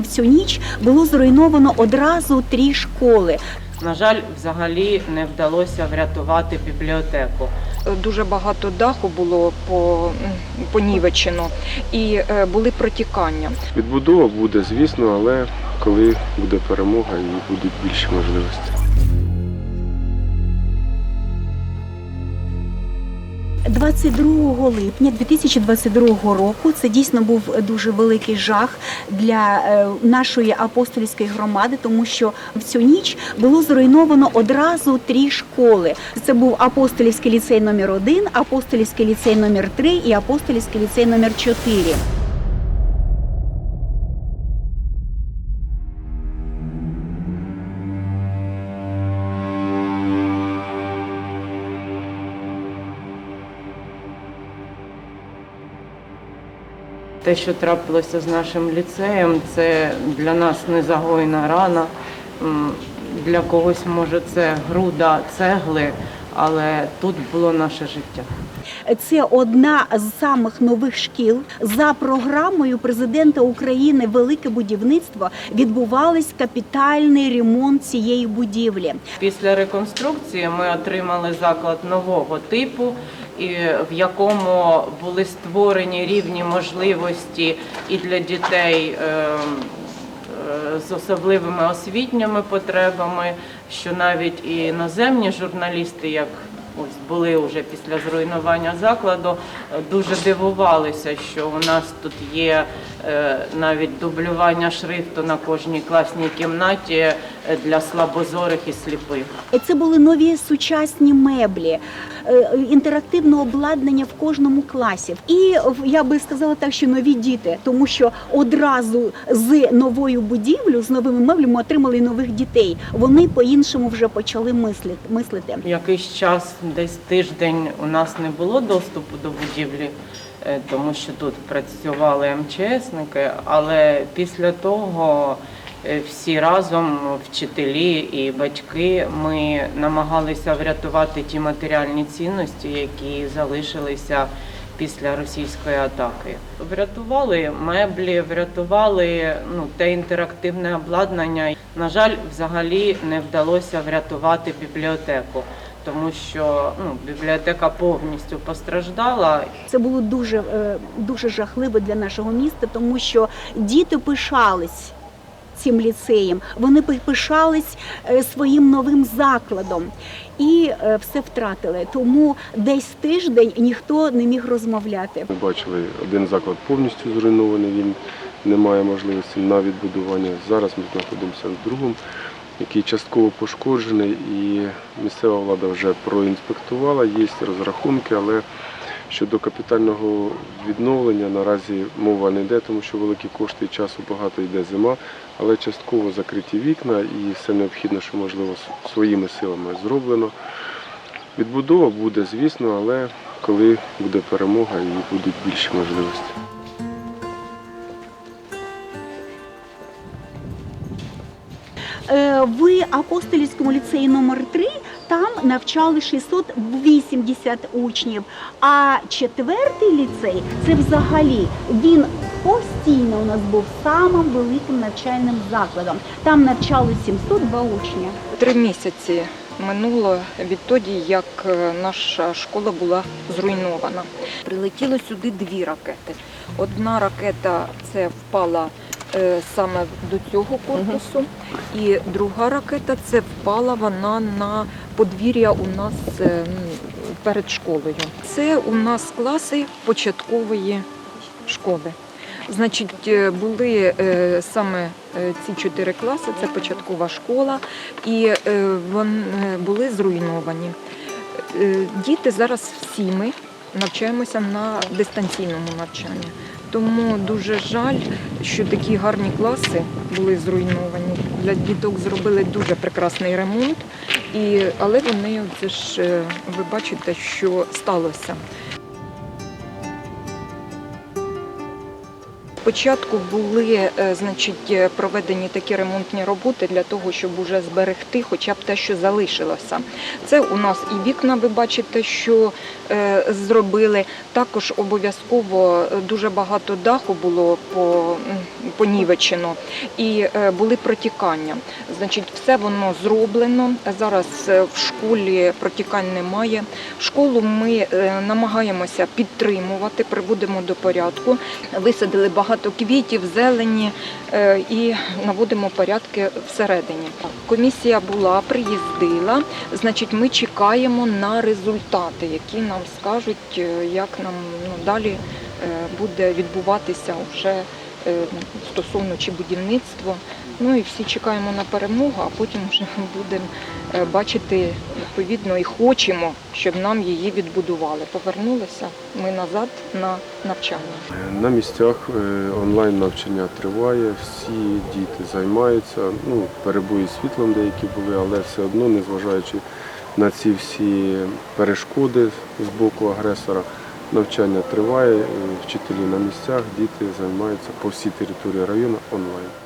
В цю ніч було зруйновано одразу три школи. На жаль, взагалі не вдалося врятувати бібліотеку. Дуже багато даху було по, понівечено і е, були протікання. Відбудова буде, звісно, але коли буде перемога і будуть більші можливості. 22 липня 2022 року це дійсно був дуже великий жах для е, нашої апостольської громади, тому що в цю ніч було зруйновано одразу три школи. Це був апостолівський ліцей номер 1 апостолівський ліцей номер 3 і апостолівський ліцей номер 4 Те, що трапилося з нашим ліцеєм, це для нас незагоєна рана. Для когось може це груда цегли, але тут було наше життя. Це одна з самих нових шкіл. За програмою президента України Велике будівництво відбувався капітальний ремонт цієї будівлі. Після реконструкції ми отримали заклад нового типу, в якому були створені рівні можливості і для дітей е, е, з особливими освітніми потребами, що навіть і іноземні журналісти, як ось були вже після зруйнування закладу, дуже дивувалися, що у нас тут є е, навіть дублювання шрифту на кожній класній кімнаті для слабозорих і сліпих. Це були нові сучасні меблі, е, інтерактивне обладнання в кожному класі. І я би сказала так, що нові діти, тому що одразу з новою будівлею, з новими меблями отримали нових дітей. Вони по-іншому вже почали мислити. Якийсь час, десь тиждень, у нас не було доступу до будівлі, е, тому що тут працювали МЧСники, але після того е, всі разом, вчителі і батьки, ми намагалися врятувати ті матеріальні цінності, які залишилися після російської атаки. Врятували меблі, врятували ну, те інтерактивне обладнання. На жаль, взагалі не вдалося врятувати бібліотеку, тому що ну, бібліотека повністю постраждала. Це було дуже, е, дуже жахливо для нашого міста, тому що діти пишались цим ліцеєм, вони пишались е, своїм новим закладом і е, все втратили. Тому десь тиждень ніхто не міг розмовляти. Ми бачили один заклад повністю зруйнований, він не має можливості на відбудування. Зараз ми знаходимося в другому, який частково пошкоджений, і місцева влада вже проінспектувала, є розрахунки, але щодо капітального відновлення наразі мова не йде, тому що великі кошти і часу багато йде зима, але частково закриті вікна і все необхідне, що можливо своїми силами зроблено. Відбудова буде, звісно, але коли буде перемога і будуть більші можливості. Е, В апостолівському ліцеї номер 3 там навчали 680 учнів. А четвертий ліцей це взагалі він постійно у нас був самим великим навчальним закладом. Там навчали 702 учні. Три місяці минуло відтоді, як е, наша школа була зруйнована. Прилетіло сюди дві ракети. Одна ракета це впала саме до цього корпусу, і друга ракета це впала вона на подвір'я у нас е, перед школою. Це у нас класи початкової школи. Значить, е, були е, саме е, ці чотири класи, це початкова школа, і вони були зруйновані. Е, Діти зараз всі ми навчаємося на дистанційному навчанні. Тому дуже жаль, що такі гарні класи були зруйновані. Для діток зробили дуже прекрасний ремонт, і, але вони, це ж е, ви бачите, що сталося. Спочатку були е, значить, е, проведені такі ремонтні роботи для того, щоб уже зберегти хоча б те, що залишилося. Це у нас і вікна, ви бачите, що е, зробили. Також обов'язково дуже багато даху було по, понівечено і були протікання. Значить, все воно зроблено. Зараз в школі протікань немає. Школу ми намагаємося підтримувати, приводимо до порядку. Висадили багато квітів, зелені е, і наводимо порядки всередині. Комісія була, приїздила. Значить, ми чекаємо на результати, які нам скажуть, е, як нам ну, далі е, буде відбуватися вже стосовно чи будівництво. Ну і всі чекаємо на перемогу, а потім вже будемо бачити відповідно і хочемо, щоб нам її відбудували. Повернулися ми назад на навчання. На місцях е, онлайн навчання триває, всі діти займаються. Ну, перебої світлом деякі були, але все одно, незважаючи на ці всі перешкоди з боку агресора, навчання триває, е, вчителі на місцях, діти займаються по всій території району онлайн.